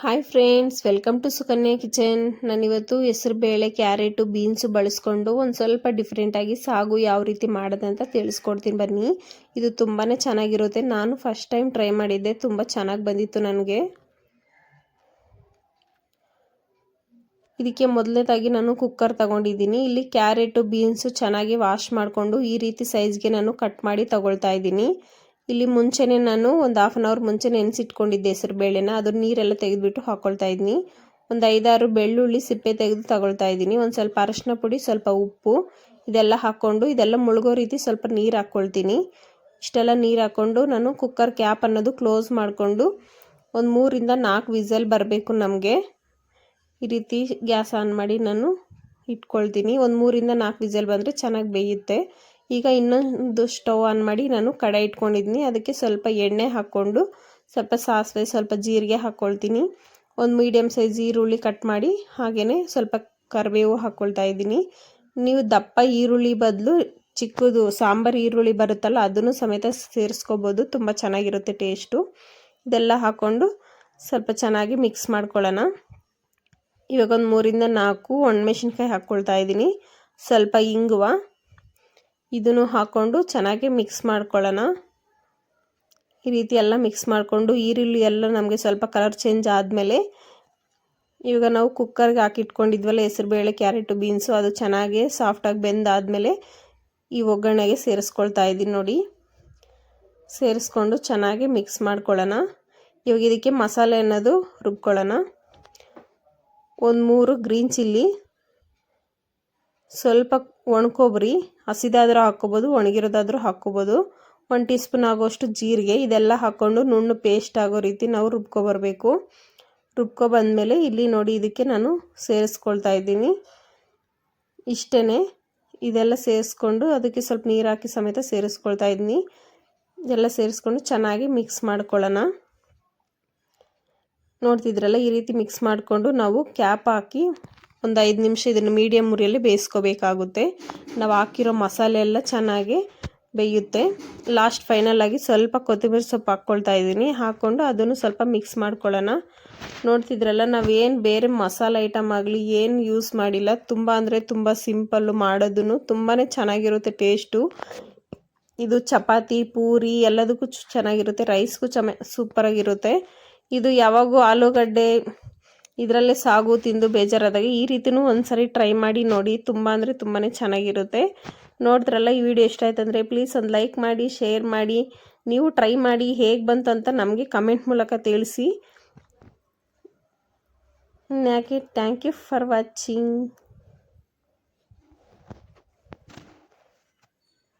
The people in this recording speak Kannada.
Hi friends welcome to Sukanya kitchen ನಾನಿವತ್ತು ಹೆಸರು ಬೇಳೆ, ಕ್ಯಾರೆಟು, ಬೀನ್ಸು ಬಳಸ್ಕೊಂಡು ಒಂದು ಸ್ವಲ್ಪ ಡಿಫ್ರೆಂಟಾಗಿ ಸಾಗು ಯಾವ ರೀತಿ ಮಾಡೋದಂತ ತಿಳಿಸ್ಕೊಡ್ತೀನಿ ಬನ್ನಿ. ಇದು ತುಂಬಾ ಚೆನ್ನಾಗಿರುತ್ತೆ. ನಾನು ಫಸ್ಟ್ ಟೈಮ್ ಟ್ರೈ ಮಾಡಿದ್ದೆ. ತುಂಬ ಚೆನ್ನಾಗಿ ಬಂದಿತ್ತು ನನಗೆ. ಇದಕ್ಕೆ ಮೊದಲನೇದಾಗಿ ನಾನು ಕುಕ್ಕರ್ ತಗೊಂಡಿದ್ದೀನಿ. ಇಲ್ಲಿ ಕ್ಯಾರೆಟು, ಬೀನ್ಸು ಚೆನ್ನಾಗಿ ವಾಶ್ ಮಾಡಿಕೊಂಡು ಈ ರೀತಿ ಸೈಜ್ಗೆ ನಾನು ಕಟ್ ಮಾಡಿ ತಗೊಳ್ತಾ ಇದ್ದೀನಿ. ಇಲ್ಲಿ ಮುಂಚೆನೆ ನಾನು ಒಂದು ಹಾಫ್ ಆನ್ ಅವರ್ ಮುಂಚೆ ನೆನೆಸಿಟ್ಕೊಂಡಿದ್ದೆ ಹೆಸರು ಬೇಳೆನ. ಅದ್ರ ನೀರೆಲ್ಲ ತೆಗೆದುಬಿಟ್ಟು ಹಾಕ್ಕೊಳ್ತಾ ಇದ್ದೀನಿ ಒಂದು ಐದಾರು ಬೆಳ್ಳುಳ್ಳಿ ಸಿಪ್ಪೆ ತೆಗೆದು ತಗೊಳ್ತಾ ಇದ್ದೀನಿ. ಒಂದು ಸ್ವಲ್ಪ ಅರಶಿನ ಪುಡಿ, ಸ್ವಲ್ಪ ಉಪ್ಪು ಇದೆಲ್ಲ ಹಾಕ್ಕೊಂಡು ಇದೆಲ್ಲ ಮುಳುಗೋ ರೀತಿ ಸ್ವಲ್ಪ ನೀರು ಹಾಕ್ಕೊಳ್ತೀನಿ ಇಷ್ಟೆಲ್ಲ ನೀರು ಹಾಕ್ಕೊಂಡು ನಾನು ಕುಕ್ಕರ್ ಕ್ಯಾಪ್ ಅನ್ನೋದು ಕ್ಲೋಸ್ ಮಾಡಿಕೊಂಡು ಒಂದು ಮೂರಿಂದ ನಾಲ್ಕು ವಿಸಲ್ ಬರಬೇಕು ನಮಗೆ. ಈ ರೀತಿ ಗ್ಯಾಸ್ ಆನ್ ಮಾಡಿ ನಾನು ಇಟ್ಕೊಳ್ತೀನಿ. ಒಂದು ಮೂರಿಂದ ನಾಲ್ಕು ವಿಸಲ್ ಬಂದರೆ ಚೆನ್ನಾಗಿ ಬೇಯುತ್ತೆ. ಈಗ ಇನ್ನೊಂದು ಸ್ಟವ್ ಆನ್ ಮಾಡಿ ನಾನು ಕಡೆ ಇಟ್ಕೊಂಡಿದ್ದೀನಿ ಅದಕ್ಕೆ ಸ್ವಲ್ಪ ಎಣ್ಣೆ ಹಾಕ್ಕೊಂಡು, ಸ್ವಲ್ಪ ಸಾಸಿವೆ, ಸ್ವಲ್ಪ ಜೀರಿಗೆ ಹಾಕ್ಕೊಳ್ತೀನಿ ಒಂದು ಮೀಡಿಯಮ್ ಸೈಜ್ ಈರುಳ್ಳಿ ಕಟ್ ಮಾಡಿ ಹಾಗೆಯೇ ಸ್ವಲ್ಪ ಕರಿಬೇವು ಹಾಕ್ಕೊಳ್ತಾ ಇದ್ದೀನಿ. ನೀವು ದಪ್ಪ ಈರುಳ್ಳಿ ಬದಲು ಚಿಕ್ಕದು ಸಾಂಬಾರು ಈರುಳ್ಳಿ ಬರುತ್ತಲ್ಲ, ಅದನ್ನು ಸಮೇತ ಸೇರಿಸ್ಕೋಬೋದು. ತುಂಬ ಚೆನ್ನಾಗಿರುತ್ತೆ ಟೇಸ್ಟು ಇದೆಲ್ಲ ಹಾಕ್ಕೊಂಡು ಸ್ವಲ್ಪ ಚೆನ್ನಾಗಿ ಮಿಕ್ಸ್ ಮಾಡ್ಕೊಳ್ಳೋಣ. ಇವಾಗ ಒಂದು ಮೂರಿಂದ ನಾಲ್ಕು ಒಣಮೆಣ್ಸಿನ್ಕಾಯಿ ಹಾಕ್ಕೊಳ್ತಾ ಇದ್ದೀನಿ. ಸ್ವಲ್ಪ ಇಂಗುವ. ಇದನ್ನು ಹಾಕ್ಕೊಂಡು ಚೆನ್ನಾಗಿ ಮಿಕ್ಸ್ ಮಾಡ್ಕೊಳ್ಳೋಣ. ಈ ರೀತಿ ಎಲ್ಲ ಮಿಕ್ಸ್ ಮಾಡಿಕೊಂಡು ಈರುಳ್ಳಿ ಎಲ್ಲ ನಮಗೆ ಸ್ವಲ್ಪ ಕಲರ್ ಚೇಂಜ್ ಆದಮೇಲೆ ಇವಾಗ ನಾವು ಕುಕ್ಕರ್ಗೆ ಹಾಕಿಟ್ಕೊಂಡಿದ್ವಲ್ಲ ಹೆಸರುಬೇಳೆ ಕ್ಯಾರೆಟು ಬೀನ್ಸು ಅದು ಚೆನ್ನಾಗಿ ಸಾಫ್ಟಾಗಿ ಬೆಂದಾದಮೇಲೆ ಈ ಒಗ್ಗರಣೆಗೆ ಸೇರಿಸ್ಕೊಳ್ತಾ ಇದ್ದೀನಿ ನೋಡಿ. ಸೇರಿಸ್ಕೊಂಡು ಚೆನ್ನಾಗಿ ಮಿಕ್ಸ್ ಮಾಡ್ಕೊಳ್ಳೋಣ. ಇವಾಗ ಇದಕ್ಕೆ ಮಸಾಲೆ ಅನ್ನೋದು ರುಬ್ಕೊಳ್ಳೋಣ. ಒಂದು ಮೂರು ಗ್ರೀನ್ ಚಿಲ್ಲಿ ಸ್ವಲ್ಪ ಒಣಕೊಬ್ಬರಿ ಹಸಿದಾದರೂ ಹಾಕ್ಕೋಬೋದು, ಒಣಗಿರೋದಾದರೂ ಹಾಕ್ಕೋಬೋದು. ಒಂದು ಟೀ ಸ್ಪೂನ್ ಆಗೋಷ್ಟು ಜೀರಿಗೆ, ಇದೆಲ್ಲ ಹಾಕ್ಕೊಂಡು ನುಣ್ಣು ಪೇಸ್ಟ್ ಆಗೋ ರೀತಿ ನಾವು ರುಬ್ಕೊಬರಬೇಕು. ರುಬ್ಕೊಬಂದಮೇಲೆ ಇಲ್ಲಿ ನೋಡಿ ಇದಕ್ಕೆ ನಾನು ಸೇರಿಸ್ಕೊಳ್ತಾ ಇದ್ದೀನಿ. ಇಷ್ಟೇ ಇದೆಲ್ಲ ಸೇರಿಸ್ಕೊಂಡು ಅದಕ್ಕೆ ಸ್ವಲ್ಪ ನೀರು ಹಾಕಿ ಸಮೇತ ಸೇರಿಸ್ಕೊಳ್ತಾ ಇದ್ದೀನಿ. ಇದೆಲ್ಲ ಸೇರಿಸ್ಕೊಂಡು ಚೆನ್ನಾಗಿ ಮಿಕ್ಸ್ ಮಾಡ್ಕೊಳ್ಳೋಣ. ನೋಡ್ತಿದ್ರಲ್ಲ, ಈ ರೀತಿ ಮಿಕ್ಸ್ ಮಾಡಿಕೊಂಡು ನಾವು ಕ್ಯಾಪ್ ಹಾಕಿ ಒಂದು ಐದು ನಿಮಿಷ ಇದನ್ನು ಮೀಡಿಯಮ್ ಉರಿಯಲ್ಲಿ ಬೇಯಿಸ್ಕೋಬೇಕಾಗುತ್ತೆ. ನಾವು ಹಾಕಿರೋ ಮಸಾಲೆ ಎಲ್ಲ ಚೆನ್ನಾಗಿ ಬೇಯುತ್ತೆ. ಲಾಸ್ಟ್ ಫೈನಲ್ ಆಗಿ ಸ್ವಲ್ಪ ಕೊತ್ತಂಬರಿ ಸೊಪ್ಪು ಹಾಕ್ಕೊಳ್ತಾ ಇದ್ದೀನಿ. ಹಾಕ್ಕೊಂಡು ಅದನ್ನು ಸ್ವಲ್ಪ ಮಿಕ್ಸ್ ಮಾಡ್ಕೊಳ್ಳೋಣ. ನೋಡ್ತಿದ್ರಲ್ಲ ನಾವೇನು ಬೇರೆ ಮಸಾಲೆ ಐಟಮ್ ಆಗಲಿ ಏನು ಯೂಸ್ ಮಾಡಿಲ್ಲ. ತುಂಬ ಅಂದರೆ ತುಂಬ ಸಿಂಪಲ್ಲು ಮಾಡೋದನ್ನು ತುಂಬಾ ಚೆನ್ನಾಗಿರುತ್ತೆ ಟೇಸ್ಟು ಇದು ಚಪಾತಿ, ಪೂರಿ ಎಲ್ಲದಕ್ಕೂ ಚೆನ್ನಾಗಿರುತ್ತೆ. ರೈಸ್ಗೂ ಚಮ ಸೂಪರಾಗಿರುತ್ತೆ ಇದು ಯಾವಾಗೂ ಆಲೂಗಡ್ಡೆ ಇದರಲ್ಲೇ ಸಾಗು ತಿಂದು ಬೇಜಾರಾದಾಗ ಈ ರೀತಿಯೂ ಒಂದ್ಸರಿ ಟ್ರೈ ಮಾಡಿ ನೋಡಿ. ತುಂಬ ಅಂದರೆ ತುಂಬಾ ಚೆನ್ನಾಗಿರುತ್ತೆ. ನೋಡಿದ್ರಲ್ಲ ಈ ವಿಡಿಯೋ ಇಷ್ಟ ಆಯ್ತು ಅಂದರೆ ಪ್ಲೀಸ್ ಒಂದು ಲೈಕ್ ಮಾಡಿ ಶೇರ್ ಮಾಡಿ. ನೀವು ಟ್ರೈ ಮಾಡಿ ಹೇಗೆ ಬಂತು ಅಂತ ನಮಗೆ ಕಮೆಂಟ್ ಮೂಲಕ ತಿಳಿಸಿ. ಯಾಕೆ ಥ್ಯಾಂಕ್ ಯು ಫಾರ್ ವಾಚಿಂಗ್